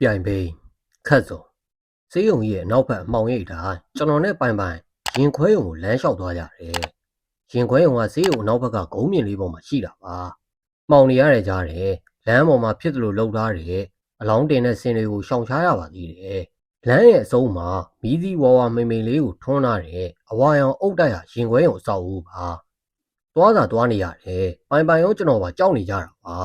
ပြိုင်ပိန်ခတ်စုံစေးရုံကြီးရဲ့အနောက်ဘက်အမှောင်ရိပ်တိုင်းကျွန်တော်နဲ့ပိုင်ပိုင်ရင်ခွဲရုံကိုလမ်းလျှောက်သွားကြတယ်ရင်ခွဲရုံကစေးရုံအနောက်ဘက်ကဂုံးမြင်လေးပေါ်မှာရှိတာပါမှောင်နေရတဲ့ကြားတယ်လမ်းပေါ်မှာဖြစ်သလိုလှုပ်ထားတယ်အလောင်းတင်တဲ့ဆင်တွေကိုရှောင်ရှားရပါသေးတယ်လမ်းရဲ့အစုံမှာမီးသီးဝါဝါမိန်မိန်လေးကိုထွန်းထားတယ်အဝါရောင်အုတ်တိုက်ဟာရင်ခွဲရုံအဆောက်အဦပါသွားတာသွားနေရတယ်ပိုင်ပိုင်ရောကျွန်တော်ပါကြောက်နေကြတာပါ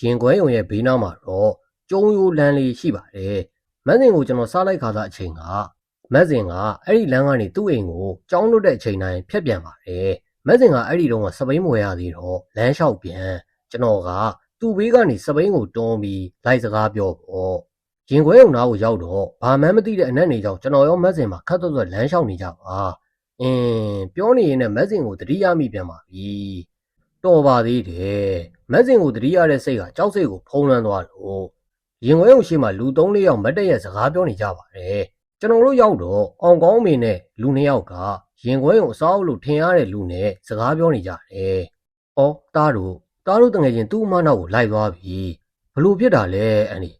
ရင်ခွဲရုံရဲ့ဘေးနားမှာတော့ ကျုံရိုးလမ်းလေးရှိပါတယ်။မက်စင်ကိုကျွန်တော်စားလိုက်ခါသာအချိန်ကမက်စင်ကအဲ့ဒီလမ်းကနေသူ့အိမ်ကိုကြောင်းလွတ်တဲ့အချိန်တိုင်းဖြတ်ပြန်ပါတယ်။မက်စင်ကအဲ့ဒီတုန်းကစပိန်မွေရသေးတော့လမ်းလျှောက်ပြန်ကျွန်တော်ကသူ့ဘေးကနေစပိန်ကိုတွန်းပြီးလိုက်စကားပြောပေါ့။ရင်ခွဲုံနာကိုရောက်တော့ဘာမှမသိတဲ့အနက်နေကြောင်ကျွန်တော်ရောမက်စင်မှာခတ်သွက်သွက်လမ်းလျှောက်နေကြပါ။အင်းပြောနေရင်လည်းမက်စင်ကိုတတိယမိပြန်ပါပြီ။တော်ပါသေးတယ်။မက်စင်ကိုတတိယတဲ့စိတ်ကကြောက်စိတ်ကိုဖုံးလွှမ်းသွားလို့ ရင်ခွဲုံရှိမှလူ3-4ယောက်မတ်တက်ရဲ့စကားပြောနေကြပါတယ်ကျွန်တော်တို့ရောက်တော့အောင်ကောင်းအမေနဲ့လူ2ယောက်ကရင်ခွဲုံအစားအုပ်လို့ထင်ရတဲ့လူနဲ့စကားပြောနေကြတယ်။အော်တားတို့တားတို့တငယ်ချင်းသူ့အမနောက်ကိုလိုက်သွားပြီ။ဘလို့ဖြစ်တာလဲအန်ဒီ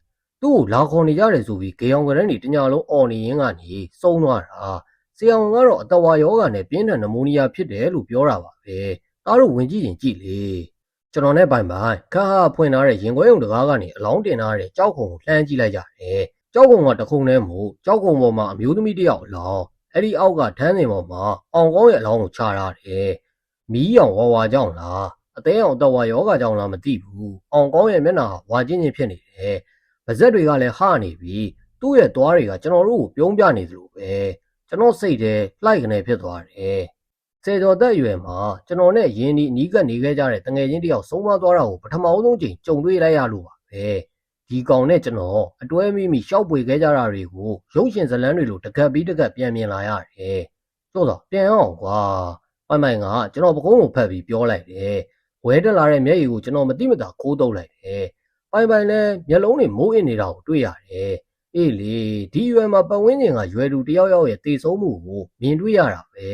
သူ့ကိုလာခေါ်နေကြတယ်ဆိုပြီးဂေအောင်ကရန်နေတညာလုံးអော်နေရင်းကနေစုံသွားတာ။ဆီအောင်ကတော့အတဝါယောဂါနဲ့ပြင်းထန်နမိုးနီးယားဖြစ်တယ်လို့ပြောတာပါပဲ။တားတို့ဝင်ကြည့်ရင်ကြည့်လေ။ ကျွန်တော်နဲ့ပိုင်ပိုင်ခါဟာဖွင့်ထားတဲ့ရင်ခွဲုံတကားကနေအလောင်းတင်ထားတဲ့ကြောက်ခုံကိုလှမ်းကြည့်လိုက်ကြတယ်။ကြောက်ခုံကတခုံထဲမို့ကြောက်ခုံပေါ်မှာအမျိုးသမီးတစ်ယောက်အလောင်းအဲ့ဒီအောက်ကထန်းစင်ပေါ်မှာအောင်ကောင်းရဲ့အလောင်းကိုချထားတယ်။မီးရောင်ဝါဝါကြောင့်လားအသေးအောင်တော့ဝါယောဂါကြောင့်လားမသိဘူး။အောင်ကောင်းရဲ့မျက်နှာဟာဝါချင်းချင်းဖြစ်နေတယ်။ပါဇက်တွေကလည်းဟနေပြီးသူ့ရဲ့သွားတွေကကျွန်တော်တို့ကိုပြုံးပြနေသလိုပဲကျွန်တော်စိတ်ထဲလှိုက်ကနေဖြစ်သွားတယ်။ ဆယ်ကျော်သက်အရွယ်မှာကျွန်တော်နဲ့ရင်းဒီအနီးကပ်နေခဲ့ကြတဲ့တငယ်ချင်းတယောက်ဆုံးမသွားတာကိုပထမဆုံးချိန်ကြုံတွေ့လိုက်ရလို့ပါပဲဒီကောင်နဲ့ကျွန်တော်အတွဲမိမိရှောက်ပွေခဲ့ကြတာတွေကိုရုပ်ရှင်ဇာတ်လမ်းတွေလိုတကက်ပြီးတကက်ပြန်မြင်လာရတယ်ကျို့တော့ပြန်အောင်ကွာပိုင်ပိုင်ကကျွန်တော်ပကုံးကိုဖတ်ပြီးပြောလိုက်တယ်ဝဲတက်လာတဲ့မျက်ရည်ကိုကျွန်တော်မတိမတာခိုးတုပ်လိုက်တယ်ပိုင်ပိုင်လည်းမျက်လုံးတွေမိုးအင်းနေတာကိုတွေ့ရတယ်အေးလေဒီရွယ်မှာပတ်ဝန်းကျင်ကရွယ်သူတယောက်ယောက်ရဲ့တေဆုံးမှုကိုမြင်တွေ့ရတာပဲ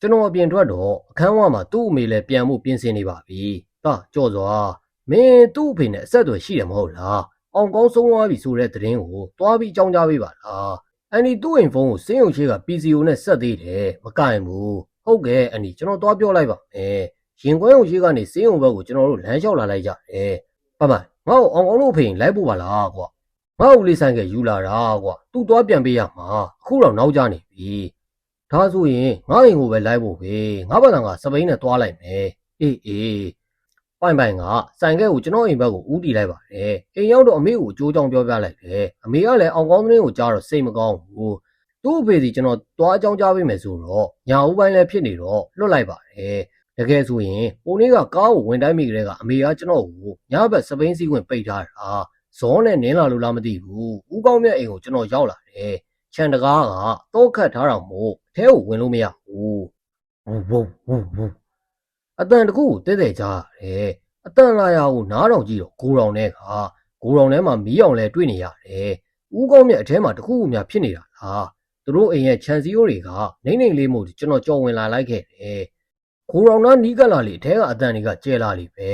ကျွန်တော်အပြင်ထွက်တော့အခန်းဝမှာသူ့အမေလည်းပြန်မှုပြင်ဆင်နေပါပြီ။ဒါကြော့စွာမင်းသူ့အဖေနဲ့အဆက်အသွယ်ရှိတယ်မဟုတ်လား။အောင်ကောင်းဆုံးသွားပြီဆိုတဲ့သတင်းကိုတွားပြီးအကြောင်းကြားပေးပါလား။အန်ဒီသူ့အိမ်ဖုန်းကိုစင်းုံရှိက PCO နဲ့ဆက်သေးတယ်မကင်ဘူး။ဟုတ်ကဲ့အန်ဒီကျွန်တော်တွားပြောလိုက်ပါမယ်။ရင်ခွဲုံရှိကနေစင်းုံဘက်ကိုကျွန်တော်တို့လမ်းလျှောက်လာလိုက်ကြတယ်။ပမိုင်ငါ့ကိုအောင်ကောင်းတို့အဖေလိုက်ပို့ပါလားကွာ။ငါ့ကိုလေးဆိုင်ကယူလာတာကွာ။သူ့တွားပြန်ပေးရမှာအခုတော့နောက်ကျနေပြီ။ ဒါဆိုရင်ငါ့အိမ်ကိုပဲလိုက်ဖို့ပဲငါဘာသာကစပိန်နဲ့သွားလိုက်မယ်အေးအေးပိုင်ပိုင်ကစိုင်ကဲကိုကျွန်တော်အိမ်ဘက်ကိုဦးတီလိုက်ပါတယ်အိမ်ရောက်တော့အမေကိုအကျိုးကြောင့်ပြောပြလိုက်တယ်အမေကလည်းအောင်ကောင်းသတင်းကိုကြားတော့စိတ်မကောင်းဘူးသူ့အဖေစီကျွန်တော်သွားအကြောင်းကြားပေးမယ်ဆိုတော့ညာဦးပိုင်းလည်းဖြစ်နေတော့လွတ်လိုက်ပါတယ်တကယ်ဆိုရင်ပိုနေ့ကကားကိုဝင်တိုင်းမိကလေးကအမေကကျွန်တော်ကိုညဘက်စပိန်စီးဝင်ပိတ်ထားတာဇောနဲ့နင်းလာလို့လားမသိဘူးဦးကောင်းမြတ်အိမ်ကိုကျွန်တော်ရောက်လာတယ် ခြံတကားကတော့ခတ်ထားတာမို့အထဲကိုဝင်လို့မရဘူးဝုန်းဝုန်းဝုန်းဝုန်းအတန်တကူကိုတဲတဲကြားရတယ်အတန်လာရကိုနားတော်ကြည့်တော့ဂိုးတော်နဲ့ကဂိုးတော်ထဲမှာမီးအောင်လဲတွေ့နေရတယ်ဦးကောင်းမြတ်အထဲမှာတခုခုများဖြစ်နေတာလားသူတို့အိမ်ရဲ့ခြံစည်းရိုးတွေကနှိမ့်နှိမ့်လေးမို့ကျွန်တော်ကြော်ဝင်လာလိုက်ခဲ့တယ်ဂိုးတော်နားနီးကပ်လာလေအထဲကအတန်တွေကကျဲလာလေပဲ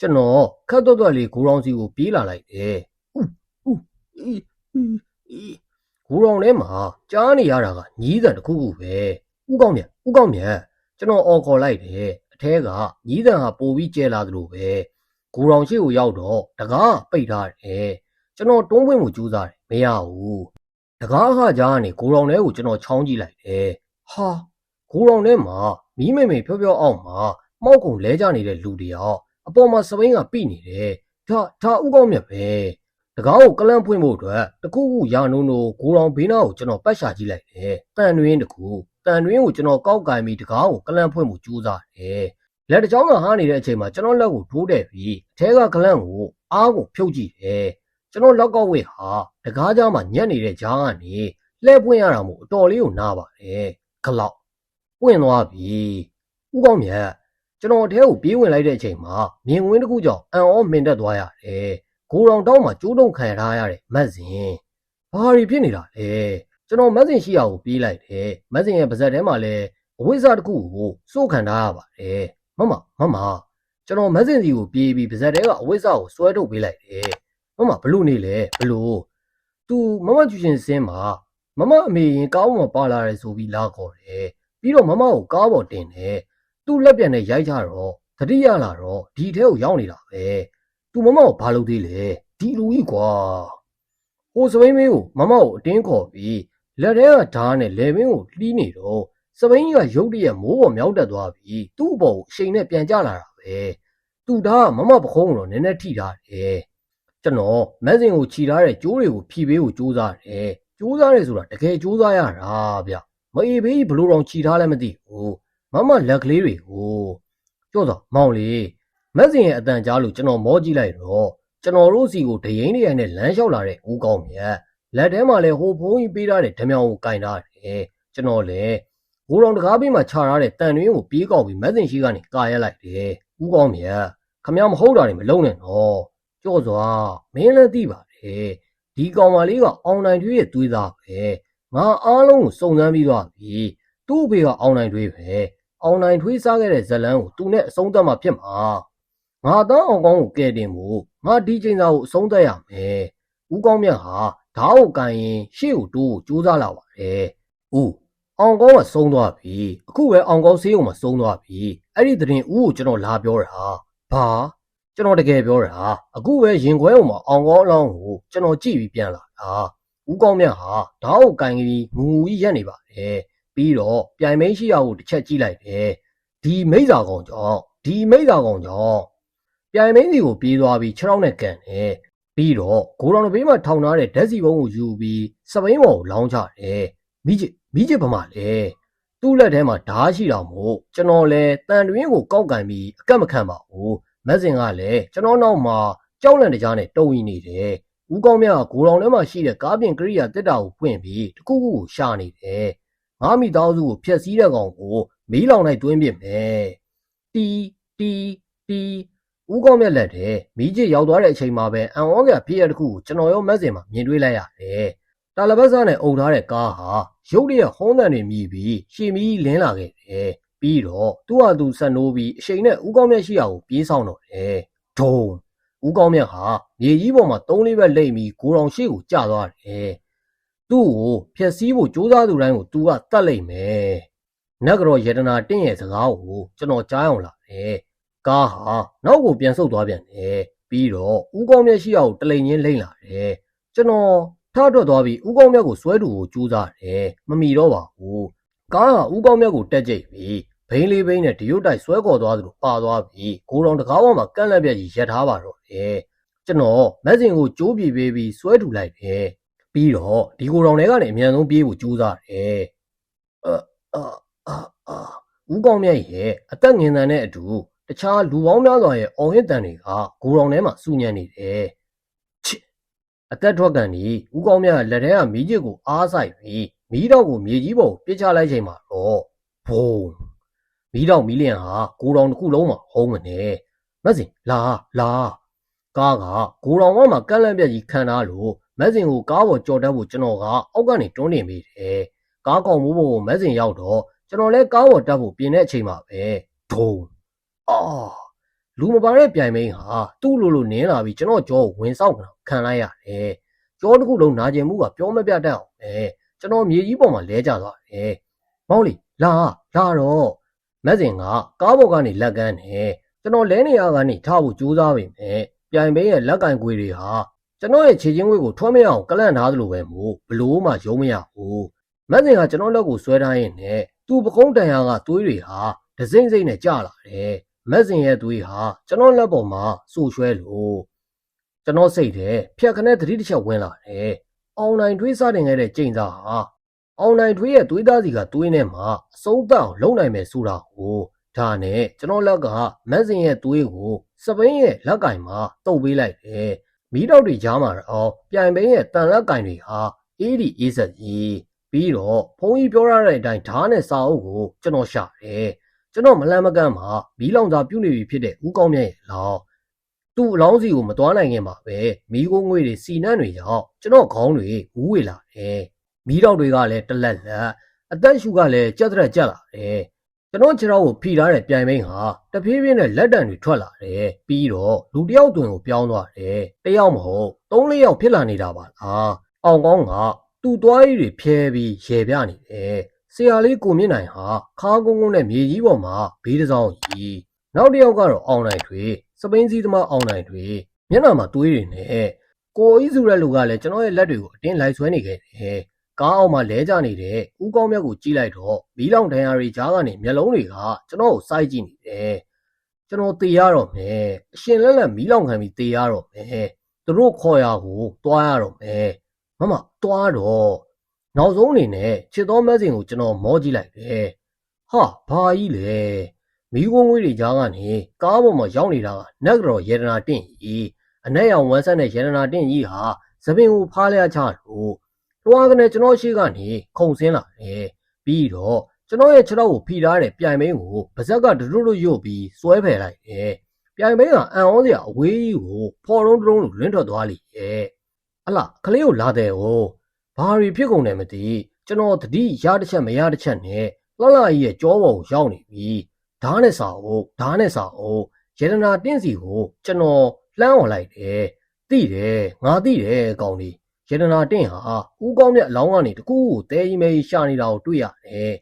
ကျွန်တော်ခတ်တော့တော့လေးဂိုးတော်စီကိုပြေးလာလိုက်တယ်ဥဥအီအီအီ ဂူရောင်ထဲမှာကြားနေရတာကညီးတန်တစ်ခုခုပဲဥကောင်းမြတ်ဥကောင်းမြတ်ကျွန်တော်အော်ခေါ်လိုက်တယ်အထဲကညီးတန်ဟာပိုပြီးကျဲလာသလိုပဲဂူရောင်ရှိကိုရောက်တော့တကားပိတ်ထားတယ်ကျွန်တော်တွန်းပွင့်မှုကြိုးစားတယ်မရဘူးတကားအခကြားကနေဂူရောင်ထဲကိုကျွန်တော်ချောင်းကြည့်လိုက်တယ်ဟာဂူရောင်ထဲမှာမီးမိတ်မိတ်ဖြောဖြောအောင်မှာမောက်ကုံလဲကြနေတဲ့လူတယောက်အပေါ်မှာစပိန်ကပြိနေတယ်ဒါဒါဥကောင်းမြတ်ပဲ တကားကိုကလန့်ဖွင့်ဖို့အတွက်တခုခုရာနိုးနိုးဂိုးတော်ဘေးနားကိုကျွန်တော်ပတ်ရှာကြည့်လိုက်တယ်။တန်တွင်းတခုတန်တွင်းကိုကျွန်တော်ကောက်ကင်ပြီးတကားကိုကလန့်ဖွင့်ဖို့ကြိုးစားတယ်။လက်တစ်ချောင်းကဟားနေတဲ့အချိန်မှာကျွန်တော်လက်ကိုထိုးတဲ့ပြီးအထဲကကလန့်ကိုအားကိုဖြုတ်ကြည့်တယ်။ကျွန်တော်လက်ကောက်ဝဲဟာတကားကြားမှာညက်နေတဲ့ကြားကနေလှဲပွင့်ရတာမို့အတော်လေးကိုနားပါတယ်။ဂလောက်ပွင့်သွားပြီ။ဥကောင်းမြတ်ကျွန်တော်အထဲကိုပြေးဝင်လိုက်တဲ့အချိန်မှာမြင်ကွင်းတစ်ခုကြောင့်အံ့ဩမင်တက်သွားရတယ်။ ဂိုရောင်တောင်းမှာကျိုးတုံခံရထားရတဲ့မတ်စင်ဘာတွေဖြစ်နေတာလဲကျွန်တော်မတ်စင်ရှိရာကိုပြေးလိုက်တယ်မတ်စင်ရဲ့ပါဇက်ထဲမှာလည်းအဝိဇ္ဇတစ်ခုကိုစိုးခံထားရပါတယ်မမမမကျွန်တော်မတ်စင်စီကိုပြေးပြီးပါဇက်ထဲကအဝိဇ္ဇကိုဆွဲထုတ်ပေးလိုက်တယ်မမဘလို့နေလဲဘလို့သူမမကျူရှင်စင်းမှာမမအမေရင်ကားပေါ်မှာပါလာတယ်ဆိုပြီးလာခေါ်တယ်ပြီးတော့မမကိုကားပေါ်တင်တယ်သူ့လက်ပြန်နဲ့ရိုက်ကြတော့တတိယလာတော့ဒီထဲကိုရောက်နေတာပဲ သူမမကိုဘာလုပ်သေးလဲဒီလူကြီးကွာဟိုစပိန်မေးကိုမမကိုအတင်းခေါ်ပြီးလက်ထဲကဓာတ်နဲ့လေဘင်းကိုလှီးနေတော့စပိန်ကြီးကရုတ်တရက်မိုးပေါ်မြောက်တက်သွားပြီးသူ့အပေါ်ကိုအရှိန်နဲ့ပြန်ကျလာတာပဲသူဓာတ်ကမမပခုံးကိုတော့နည်းနည်းထိထားတယ်ကျွန်တော်မက်ဆင်ကိုခြီထားတဲ့ကျိုးတွေကိုဖြီပေးကိုစူးစမ်းတယ်။စူးစမ်းတယ်ဆိုတာတကယ်စူးစမ်းရတာဗျ။မအေးဘေးဘလို့တော့ခြီထားလဲမသိဘူး။မမလက်ကလေးတွေကိုကြော့စောမောင်လေး မက်ဆင်ရဲ့အတန်ကြားလို့ကျွန်တော်မောကြည့်လိုက်တော့ကျွန်တော်တို့စီကိုဒရင်တွေရိုင်နဲ့လမ်းလျှောက်လာတဲ့ဦးကောင်းမြတ်လက်ထဲမှာလည်းဟိုဖုံးကြီးပေးထားတဲ့ဓမြောင်ကိုကင်ထားတယ်။ကျွန်တော်လည်းဘိုးတော်တကားပေးမှာခြာထားတဲ့တန်တွင်းကိုပြေးကောက်ပြီးမက်ဆင်ရှိကနေကာရက်လိုက်တယ်။ဦးကောင်းမြတ်ခမ ्या မဟုတ်တာတွေမလုံးနဲ့နော်။ကြော့စွာမင်းလည်းသိပါတယ်ဒီကောင်မလေးကအောင်နိုင်ထွေးရဲ့သွေးသားပဲငါအားလုံးကိုစုံစမ်းပြီးသွားပြီသူ့အဖေကအောင်နိုင်ထွေးပဲအောင်နိုင်ထွေးစားခဲ့တဲ့ဇလန်းကိုသူနဲ့အဆုံးသတ်မှဖြစ်မှာ ငါသားအောင်ကောင်းကိုကဲတင်ဖို့ငါဒီချိန်စာကိုအဆုံးသတ်ရမယ်ဦးကောင်းမြတ်ဟာဓာတ်ကိုကန်ရင်ရှေ့ကိုတိုးကိုကြိုးစားလာပါတယ်ဦးအောင်ကောင်းကဆုံးသွားပြီအခုပဲအောင်ကောင်းဆေးရုံမှာဆုံးသွားပြီအဲ့ဒီသတင်းဦးကိုကျွန်တော်လာပြောတာဘာကျွန်တော်တကယ်ပြောတာအခုပဲရင်ခွဲအောင်မအောင်ကောင်းအလောင်းကိုကျွန်တော်ကြည့်ပြီးပြန်လာတာဦးကောင်းမြတ်ဟာဓာတ်ကိုကင်ပြီးငူငူကြီးရက်နေပါတယ်ပြီးတော့ပြိုင်မင်းရှိရကိုတစ်ချက်ကြည့်လိုက်တယ်ဒီမိစ္ဆာကောင်ကြောင့်ဒီမိစ္ဆာကောင်ကြောင့် ပြိုင်မင်းစီကိုပြေးသွားပြီးခြေထောက်နဲ့ကန်တယ်ပြီးတော့ဂိုးတော်ဘေးမှာထောင်ထားတဲ့ဓာတ်စီပုံးကိုယူပြီးစပိန်ဘော်ကိုလောင်းချတယ်မိချစ်မိချစ်ဗမာလေသူ့လက်ထဲမှာဓာတ်ရှိတာမို့ကျွန်တော်လဲတန်တွင်းကိုကောက်ကင်ပြီးအကက်မခံပါဘူးမက်ဆင်ကလည်းကျွန်တော်နောက်မှာကြောက်လန့်တကြားနဲ့တုံရင်နေတယ်။ဦးကောင်းမြတ်ကဂိုလောင်ထဲမှာရှိတဲ့ကားပြင်ကရိယာတက်တာကိုဖွင့်ပြီးတခုခုကိုရှာနေတယ်။ငါမိသားစုကိုဖျက်ဆီးတဲ့ကောင်ကိုမီးလောင်လိုက်တွင်းပစ်မယ်။တီတီတီ ဦးကောင်းမြတ်လက်ထဲမီးကြီးရောက်သွားတဲ့အချိန်မှာပဲအန်ဩကဖြစ်ရတဲ့တစ်ခုကိုကျွန်တော်ရောမက်ဆင်မှာမြင်တွေ့လိုက်ရတယ်။တာလပတ်စားနဲ့အုပ်ထားတဲ့ကားဟာရုတ်တရက်ဟုံးတန်တွေမြည်ပြီးရှီမီလင်းလာခဲ့တယ်။ပြီးတော့သူ့ဟာသူဆက်နိုးပြီးအရှိန်နဲ့ဦးကောင်းမြတ်ရှိရာကိုပြေးဆောင်တော့တယ်။ဒုံဦးကောင်းမြတ်ဟာမြေကြီးပေါ်မှာသုံးလေးဘက်လိမ့်ပြီးဂိုတောင်ရှိကိုကျသွားတယ်။သူ့ကိုဖျက်ဆီးဖို့ကြိုးစားသူတိုင်းကိုသူကတတ်လိုက်မယ်။နတ်ကတော်ယတနာတင့်ရဲ့စကားကိုကျွန်တော်ကြားအောင်လာတယ်။ ကားဟာနောက်ကိုပြန်ဆုတ်သွားပြန်တယ်။ပြီးတော့ဦးကောင်းမြတ်ရှိရာကိုတလိန်ချင်းလိမ့်လာတယ်။ကျွန်တော်ထထွက်သွားပြီးဦးကောင်းမြတ်ကိုဆွဲတူကိုကြိုးစားတယ်။မမီတော့ပါဘူး။ကားကဦးကောင်းမြတ်ကိုတက်ကြိတ်ပြီးဘိန်းလေးဘိန်းနဲ့တရုတ်တိုက်ဆွဲခေါ်သွားသလိုပါသွားပြီးဂိုးတော်တကားပေါ်မှာကန့်လက်ပြက်ကြီးရက်ထားပါတော့တယ်ကျွန်တော်မက်စင်ကိုကြိုးပြေးပေးပြီးဆွဲထူလိုက်တယ်ပြီးတော့ဒီဂိုးတော်တွေကနေအမြန်ဆုံးပြေးဖို့ကြိုးစားတယ်အာအာအာအာဦးကောင်းမြတ်ရဲ့အသက်ငင်တန်တဲ့အတူ တခြားလူပေါင်းများစွာရဲ့အော်ဟစ်တန်တွေကဂိုးတော်ထဲမှာစူညံနေတယ်ချစ်အသက်ထွက်ကန်ဒီဦးကောင်းမြတ်ကလက်ထဲကမီးကျစ်ကိုအားဆိုင်ပြီးမီးတော့ကိုမြေကြီးပေါ်ကိုပစ်ချလိုက်ချိန်မှာတော့ဘုံမီးတော့မီးလျံဟာဂိုးတောင်တစ်ခုလုံးမှာဟုံးမနေမက်စင်လာလာကားကဂိုးတောင်ဝမှာကန့်လန့်ပြက်ကြီးခံထားလို့မက်စင်ကိုကားပေါ်ကြော်တက်ဖို့ကျွန်တော်ကအောက်ကနေတွန်းတင်မိတယ်ကားကောင်မိုးပေါ်ကိုမက်စင်ရောက်တော့ကျွန်တော်လည်းကားပေါ်တက်ဖို့ပြင်တဲ့အချိန်မှာပဲဒုံ အာလူမပါတဲ့ပြိုင်မင်းဟာသူ့လိုလိုနင်းလာပြီးကျွန်တော်ကြောကိုဝင်ဆောက်ခံလိုက်ရတယ်ကြောတစ်ခုလုံးနာကျင်မှုကပြောမပြတတ်အောင်ပဲကျွန်တော်မြေကြီးပေါ်မှာလဲကျသွားတယ်မောင်လီလာလာတော့မက်စင်ကကားပေါ်ကနေလက်ကမ်းနေကျွန်တော်လဲနေရကနေထားဖို့ကြိုးစားပေမဲ့ပြိုင်ပင်းရဲ့လက်ကင်ခွေတွေဟာကျွန်တော်ရဲ့ခြေချင်းခွေကိုထွမ်းမရအောင်ကလန့်ထားသလိုပဲမို့ဘလို့မှယုံမရဘူးမက်စင်ကကျွန်တော်လက်ကိုဆွဲထားရင်နဲ့သူ့ပကုံးတန်ရာကသွေးတွေဟာဒစိမ့်စိမ့်နဲ့ကျလာတယ် မက်စင်ရဲ့သွေးဟာကျွန်တော်လက်ပေါ်မှာဆူရွှဲလို့ကျွန်တော်စိတ်ထဲဖြတ်ခနဲ့သတိတစ်ချက်ဝင်လာတယ်အောင်နိုင်တွေးစားတင်ခဲ့တဲ့ကြိမ်စာဟာအောင်နိုင်ထွေးရဲ့သွေးသားစီကသွေးနဲ့မှအဆုံးသတ်အောင်လုပ်နိုင်မယ်ဆိုတာကိုဒါနဲ့ကျွန်တော်လက်ကမက်စင်ရဲ့သွေးကိုစပိန်ရဲ့လက်ကင်မှာတုပ်ပေးလိုက်တယ်မီးတော့တွေကြားမှာတော့ပြိုင်ပင်းရဲ့တန်လက်ကင်တွေဟာအေးဒီအေးဆက်ကြီးပြီးတော့ဘုန်းကြီးပြောရတဲ့အတိုင်းဓာတ်နဲ့စာအုပ်ကိုကျွန်တော်ရှာတယ် ကျွန်တော်မလန့်မကန့်မှာမီးလောင်စာပြုတ်နေပြီဖြစ်တဲ့ဦးကောင်းမြတ်ရဲ့လောင်းသူ့အလောင်းစီကိုမသွားနိုင်ခင်မှာပဲမီးကိုငွေတွေစီနန်းတွေကြောင့်ကျွန်တော်ခေါင်းတွေမူးဝေလာတယ်မီးတောက်တွေကလည်းတလက်လက်အသက်ရှူကလည်းကြက်တဲ့ကြက်လာတယ်ကျွန်တော်ခြေထောက်ကိုဖိထားတဲ့ပြိုင်မင်းဟာတဖြည်းဖြည်းနဲ့လက်တံတွေထွက်လာတယ်ပြီးတော့လူတစ်ယောက်တွင်ကိုပြောင်းသွားတယ်တယောက်မဟုတ်သုံးလေးယောက်ဖြစ်လာနေတာပါလားအောင်ကောင်းကသူ့သွားရည်တွေဖျဲပြီးရေပြနေတယ် ဆရာလေးကိုမြင့်နိုင်ဟာခါကုန်းကုန်းနဲ့မြေကြီးပေါ်မှာဘေးတစ်စောင်းကြီးနောက်တစ်ယောက်ကတော့အောင်နိုင်တွေစပိန်စီးသမားအောင်နိုင်တွေမျက်နှာမှာသွေးတွေနဲ့ကိုအီးစုတဲ့လူကလည်းကျွန်တော်ရဲ့လက်တွေကိုအတင်းလိုက်ဆွဲနေခဲ့တယ်ကားအောင်မှာလဲကျနေတဲ့ဦးကောင်းမြတ်ကိုကြည့်လိုက်တော့မီးလောင်ဒဏ်ရာတွေကြားကနေမျက်လုံးတွေကကျွန်တော်ကိုစိုက်ကြည့်နေတယ်ကျွန်တော်တေရတော့မယ်အရှင်လက်လက်မီးလောင်ခံပြီးတေရတော့မယ်သူတို့ခေါ်ရကိုတွားရတော့မယ်မမတွားတော့ နောက်ဆုံးအနေနဲ့ချစ်တော်မက်ဆင်ကိုကျွန်တော်မောကြည့်လိုက်တယ်။ဟာဘာကြီးလဲ။မိကုန်းငွေတွေကြားကနေကားပေါ်မှာရောက်နေတာကနက်ကြော်ယေဒနာတင့်ကြီးအနက်ရောင်ဝမ်းဆက်တဲ့ယေဒနာတင့်ကြီးဟာသပင်ကိုဖားလျားချလို့တွားကနေကျွန်တော်ရှိကနေခုံဆင်းလာတယ်။ပြီးတော့ကျွန်တော်ရဲ့ခြေထောက်ကိုဖိထားတဲ့ပြိုင်မင်းကိုပါဇက်ကဒရုလို့ရုပ်ပြီးစွဲဖယ်လိုက်တယ်။ပြိုင်မင်းကအံ့ဩစရာအဝေးကြီးကိုဖော်လုံးတုံးလို့လွင့်ထွက်သွားလိမ့်ရဲ့။အလားကလေးကိုလာတယ်ဟို ဘာတွေဖြစ်ကုန်တယ်မသိကျွန်တော်တတိရတစ်ချက်မရတစ်ချက်နဲ့လှလှကြီးရဲ့ကြောပေါ်ကိုရောက်နေပြီဓားနဲ့စာအုပ်ဓားနဲ့စာအုပ်ယေဒနာတင့်စီကိုကျွန်တော်လှမ်းអော်လိုက်တယ်သိတယ်ငါသိတယ်ကောင်ဒီယေဒနာတင့်ဟာဦးကောင်းမြတ်အလောင်းကနေတကူကိုတဲကြီးမဲကြီးရှာနေတာကိုတွေ့ရတယ်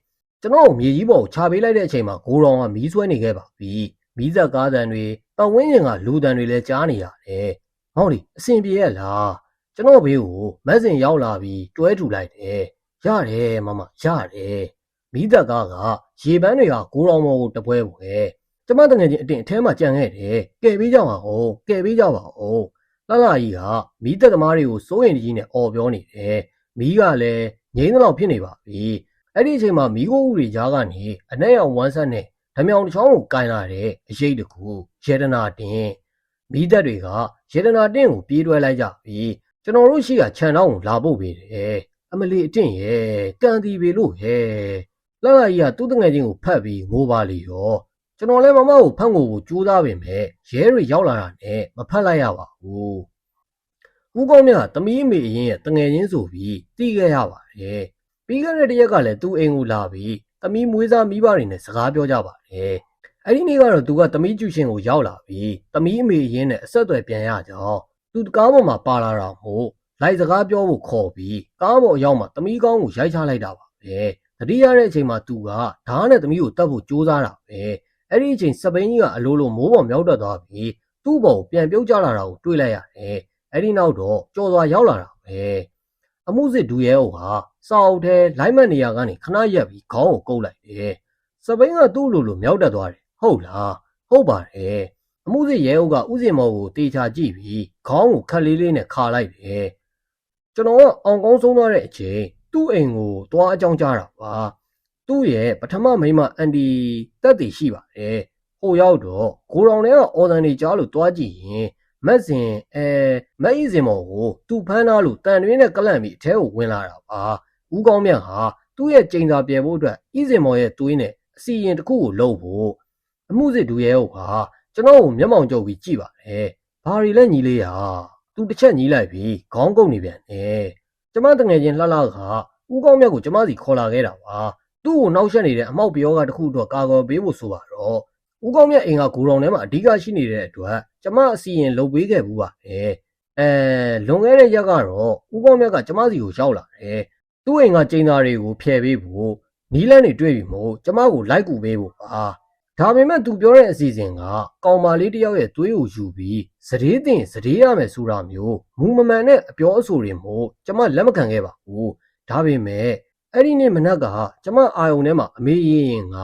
ကျွန်တော်မြေကြီးပေါ်ကိုခြာပေးလိုက်တဲ့အချိန်မှာဂိုးတော်ကမီးဆွဲနေခဲ့ပါပြီမီးဆက်ကားတန်တွေပတ်ဝန်းကျင်ကလူတန်တွေလည်းကြားနေရတယ်ဟောဒီအဆင်ပြေရဲ့လား ကျွန်တော်ဘေးကိုမက်ဆင်ရောက်လာပြီးတွဲထူလိုက်တယ်။ရတယ်မမရတယ်။မိသက်ကားကရေပန်းတွေကကိုရောင်မော်ကိုတပွဲပွဲ။ကျမတငယ်ချင်းအတင်အထဲမှာကြံခဲ့တယ်။ကဲပေးကြပါဦး။ကဲပေးကြပါဦး။လှလှကြီးကမိသက်သမားတွေကိုစိုးရင်ကြီးနဲ့អော်ပြောနေတယ်။မိကလည်းငိမ့်တော့ဖြစ်နေပါပြီ။အဲ့ဒီအချိန်မှာမိခိုးဦးတွေကြားကနေအနက်ရောင်ဝမ်းဆက်နဲ့ဓမြောင်တစ်ချောင်းကိုကင်လာတဲ့အရေးတကူယေဒနာတင်မိသက်တွေကယေဒနာတင်ကိုပြေးတွဲလိုက်ကြပြီး ကျွန်တော်တို့ရှိကခြံတော့ကိုလာဖို့ပေးတယ်အမလီအတင့်ရဲ့ကန်တီပေလို့ဟဲ့လှလှကြီးကသူ့တငယ်ချင်းကိုဖတ်ပြီးငိုပါလေရောကျွန်တော်လည်းမမကိုဖတ်ငိုကိုကြိုးစားပင်ပဲရဲတွေရောက်လာတာနဲ့မဖတ်လိုက်ရပါဘူးဦးကောင်းမြတ်ကတမီးအမေအရင်ရဲ့တငယ်ချင်းဆိုပြီးတီးခဲ့ရပါတယ်ပြီးခဲ့တဲ့တစ်ရက်ကလည်းသူ့အိမ်ကိုလာပြီးတမီးမွေးစားမိဘတွေနဲ့စကားပြောကြပါတယ်အဲ့ဒီနေ့ကတော့သူကတမီးကျူရှင်ကိုရောက်လာပြီးတမီးအမေအရင်နဲ့အဆက်အသွယ်ပြန်ရကြအောင် သူကားပေါ်မှာပါလာတာမို့လိုက်စကားပြောဖို့ခေါ်ပြီးကားပေါ်အရောက်မှာသမီးကောင်းကိုရိုက်ချလိုက်တာပါပဲတတိယတဲ့အချိန်မှာသူကဓားနဲ့သမီးကိုတတ်ဖို့ကြိုးစားတာပဲအဲ့ဒီအချိန်စပိန်ကြီးကအလိုလိုမိုးပေါ်မြောက်တက်သွားပြီးသူ့ဘောကိုပြန်ပြုတ်ကျလာတာကိုတွေ့လိုက်ရတယ်အဲ့ဒီနောက်တော့ကြော်စွာရောက်လာတာပဲအမှုစစ်ဒူရဲအုပ်ဟာစာအုပ်ထဲလိုက်မက်နေရကနေခဏရက်ပြီးခေါင်းကိုကုတ်လိုက်တယ်စပိန်ကသူ့လိုလိုမြောက်တက်သွားတယ်ဟုတ်လားဟုတ်ပါတယ် အမှုစစ်ရဲအုပ်ကဥစဉ်မော်ကိုတေချာကြည့်ပြီးခေါင်းကိုခက်လေးလေးနဲ့ခါလိုက်တယ်။ကျွန်တော်ကအောင်ကောင်းဆုံးသွားတဲ့အချိန်သူ့အိမ်ကိုသွားအကြောင်းကြားတာပါ။သူ့ရဲ့ပထမမိန်းမအန်ဒီတက်တည်ရှိပါတယ်။ဟိုရောက်တော့ဂိုရောင်ထဲကအော်ဒန်တွေကြားလို့သွားကြည့်ရင်မက်စင်အဲမက်ဤစင်မော်ကိုသူ့ဖမ်းထားလို့တန်တွင်းနဲ့ကလန့်ပြီးအထဲကိုဝင်လာတာပါ။ဦးကောင်းမြတ်ဟာသူ့ရဲ့ကျိန်စာပြဲဖို့အတွက်ဤစင်မော်ရဲ့သွေးနဲ့အစီရင်တစ်ခုကိုလုံဖို့အမှုစစ်ဒူရဲဟုတ်ဟာ ကျွန်တော်ကိုမျက်မှောင်ကျုပ်ပြီးကြည့်ပါတယ်။ဘာတွေလဲညီလေးရာသူတစ်ချက်ညီးလိုက်ပြီးခေါင်းကုတ်နေပြန်တယ်။ကျမတငယ်ချင်းလှလှကဦးကောင်းမြတ်ကိုကျမစီခေါ်လာခဲ့တာပါ။သူ့ကိုနှောက်ယှက်နေတဲ့အမောက်ပြောကတစ်ခုတော့ကာကွယ်ပေးဖို့ဆိုပါတော့။ဦးကောင်းမြတ်အိမ်ကဂိုရောင်ထဲမှာအဓိကရှိနေတဲ့အတွက်ကျမအစီရင်လုပ်ပေးခဲ့ဘူးပါတယ်။အဲလွန်ခဲ့တဲ့ရက်ကတော့ဦးကောင်းမြတ်ကကျမစီကိုရောက်လာတယ်။သူ့အိမ်ကကျင်းသားတွေကိုဖျယ်ပေးဖို့နီးလန်းတွေတွေ့ပြီမို့ကျမကိုလိုက်ကူပေးဖို့ပါ။ ဒါပေမဲ့သူပြောတဲ့အစီအစဉ်ကကောင်မလေးတစ်ယောက်ရဲ့သွေးကိုယူပြီးစရေးတင်စရေးရမယ်ဆိုတာမျိုးမူမမှန်တဲ့အပြောအဆိုတွေမို့ကျမလက်မခံခဲ့ပါဘူး။ဒါပေမဲ့အဲ့ဒီနေ့မနက်ကကျမအာယုံထဲမှာအမေရင်ရင်က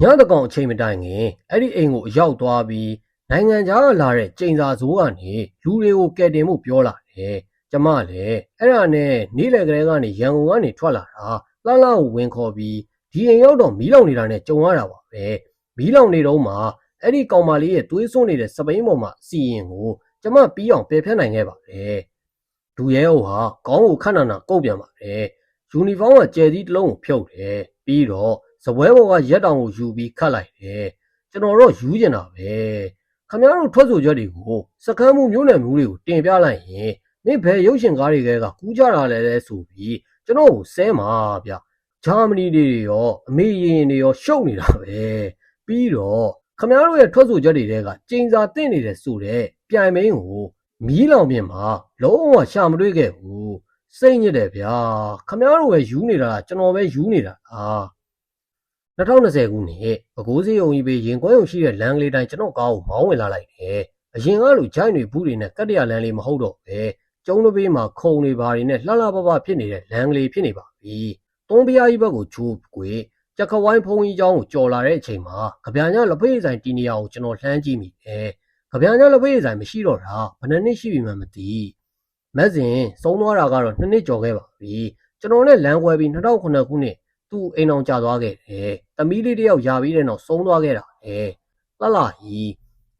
ညတကောင်အချိန်မတိုင်ခင်အဲ့ဒီအိမ်ကိုအရောက်သွားပြီးနိုင်ငံခြားကလာတဲ့ကျိန်စာဇိုးကနေလူတွေကိုကယ်တင်မှုပြောလာတယ်။ကျမလည်းအဲ့ဒါနဲ့နေ့လယ်ကလေးကနေရန်ကုန်ကနေထွက်လာတာလှလှကိုဝင်ခေါ်ပြီးဒီအိမ်ရောက်တော့မီးလောင်နေတာနဲ့ကြုံရတာပါပဲ။ မီးလောင်နေတော့မှအဲ့ဒီကောင်မလေးရဲ့သွေးစွန်းနေတဲ့စပိန်ပေါ်မှာစီရင်ကိုကျမပြီးအောင်ပယ်ဖျက်နိုင်ခဲ့ပါတယ်။ဒူရဲအိုဟာခေါင်းကိုခဏနာကုတ်ပြန်ပါတယ်။ယူနီဖောင်းကကျယ်သီးတစ်လုံးကိုဖြုတ်တယ်။ပြီးတော့ဇပွဲဘော်ကရက်တောင်ကိုယူပြီးခတ်လိုက်တယ်။ကျွန်တော်တော့ယူကျင်တာပဲ။ခမရတို့ထွက်ဆိုချက်တွေကိုစကမ်းမှုမျိုးနယ်မျိုးတွေကိုတင်ပြလိုက်ရင်မင်းဘယ်ရုပ်ရှင်ကားတွေကကူးကြတာလဲလဲဆိုပြီးကျွန်တော်ကိုဆဲမှာဗျ။ဂျာမနီတွေရောအမေရင်တွေရောရှုပ်နေတာပဲ။ ပြီးတော့ခမရတို့ရဲ့ထွက်ဆိုချက်တွေကကျိန်စာတင့်နေတယ်ဆိုတဲ့ပြိုင်မင်းကိုမီးလောင်ပြင်မှာလုံးဝရှာမတွေ့ခဲ့ဘူးစိတ်ညစ်တယ်ဗျာခမ ्या တို့ပဲယူနေတာလားကျွန်တော်ပဲယူနေတာလား2020ခုနှစ်ပဲခူးစီယုံကြီးပဲရင်ကွဲုံရှိတဲ့လမ်းကလေးတိုင်းကျွန်တော်ကားကိုမောင်းဝင်လာလိုက်တယ်အရင်ကလိုဂျိုင်းတွေဘူးတွေနဲ့ကတ္တရလမ်းလေးမဟုတ်တော့ပဲကျုံးတစ်ပေးမှာခုံတွေဘာတွေနဲ့လှလှပပဖြစ်နေတဲ့လမ်းကလေးဖြစ်နေပါပြီသွန်ပြားကြီးဘက်ကိုချိုးကွေ ကြက်ခဝိုင်းဖုံးကြီးကျောင်းကိုကြော်လာတဲ့အချိန်မှာကဗျာညလပိတ်ဆိုင်တီနေရာကိုကျွန်တော်လှမ်းကြည့်မိတယ်။ကဗျာညလပိတ်ဆိုင်မရှိတော့တာဘယ်နှစ်နှစ်ရှိပြီမှမသိ။မက်စင်ဆုံးသွားတာကတော့နှစ်နှစ်ကျော်ခဲ့ပါပြီ။ကျွန်တော်နဲ့လမ်းခွဲပြီး2009ခုနှစ်သူ့အိမ်အောင်ကြာသွားခဲ့တယ်။တမီးလေးတယောက်ယာပြီးတဲ့နောက်ဆုံးသွားခဲ့တာလေ။လှလှကြီး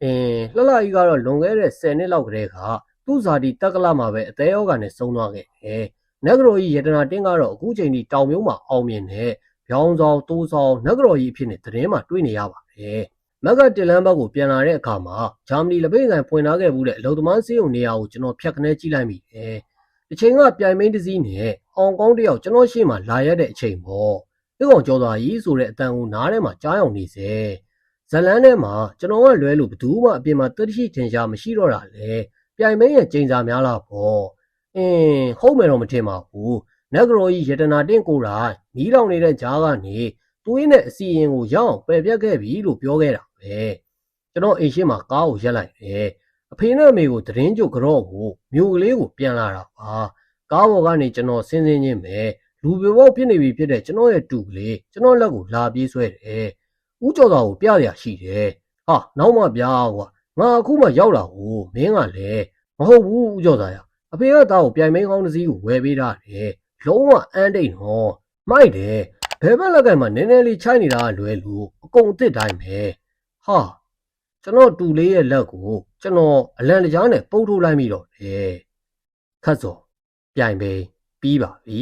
အင်းလှလှကြီးကတော့လွန်ခဲ့တဲ့10နှစ်လောက်ကတည်းကသူ့ဇာတိတက္ကလမှာပဲအသေးရောဂါနဲ့ဆုံးသွားခဲ့တယ်။နဂရိုကြီးရတနာတင်းကတော့အခုချိန်ထိတောင်မျိုးမှာအောင်မြင်တဲ့ ဗျောင်းဆောင်တိုးဆောင်နဂရိုကြီးအဖြစ်နဲ့သတင်းမှာတွေ့နေရပါတယ်မက်ကတလန်ဘက်ကိုပြန်လာတဲ့အခါမှာဂျာမနီလက်ဖေးဆိုင်ဖွင့်ထားခဲ့မှုတဲ့အလုံသမားစေးုံနေရာကိုကျွန်တော်ဖြတ်ခနဲကြည့်လိုက်မိတယ်။ဒီချိန်ကပြိုင်မင်းတစ်စီးနဲ့အောင်ကောင်းတစ်ယောက်ကျွန်တော်ရှေ့မှာလာရတဲ့အချိန်ပေါ့။ဒီကောင်ကျော်သွားကြီးဆိုတဲ့အတန်ကိုနားထဲမှာကြားအောင်နေစေ။ဇလန်းထဲမှာကျွန်တော်ကလွဲလို့ဘယ်သူမှအပြင်မှာတတိရှိထင်ရှားမရှိတော့တာလေ။ပြိုင်မင်းရဲ့ကျိန်စာများလားပေါ့။အင်းဟုတ်မယ်တော့မထင်ပါဘူး။ နဂရိုကြီးယတနာတင့်ကိုယ်တိုင်မီးလောင်နေတဲ့ကြားကနေသွေးနဲ့အစီရင်ကိုရောက်အောင်ပယ်ပြတ်ခဲ့ပြီလို့ပြောခဲ့တာပဲကျွန်တော်အိမ်ရှိမှာကားကိုရက်လိုက်တယ်အဖေနဲ့အမေကိုသတင်းကြိုကြော့ကိုမြို့ကလေးကိုပြန်လာတာပါကားပေါ်ကနေကျွန်တော်ဆင်းဆင်းချင်းပဲလူပေပေါက်ဖြစ်နေပြီဖြစ်တဲ့ကျွန်တော်ရဲ့တူကလေးကျွန်တော်လက်ကိုလာပြေးဆွဲတယ်ဦးကျော်သာကိုပြရရှိတယ်ဟာနောက်မှပြားကွာငါအခုမှရောက်လာဟိုမင်းကလည်းမဟုတ်ဘူးဦးကျော်သာရအဖေကသားကိုပြိုင်မင်းကောင်းတစ်စီးကိုဝယ်ပေးတာတယ် လုံးဝအန်းတိတ်နော်မိုက်တယ်ဘယ်ဘက်လက်ကမှနည်းနည်းလေးချိုက်နေတာလွယ်လို့အကုန်အစ်စ်တိုင်းပဲဟာကျွန်တော်တူလေးရဲ့လက်ကိုကျွန်တော်အလံတကြားနဲ့ပုတ်ထုတ်လိုက်မိတော့တယ်ခတ်စော်ပြိုင်ပဲပြီးပါပြီ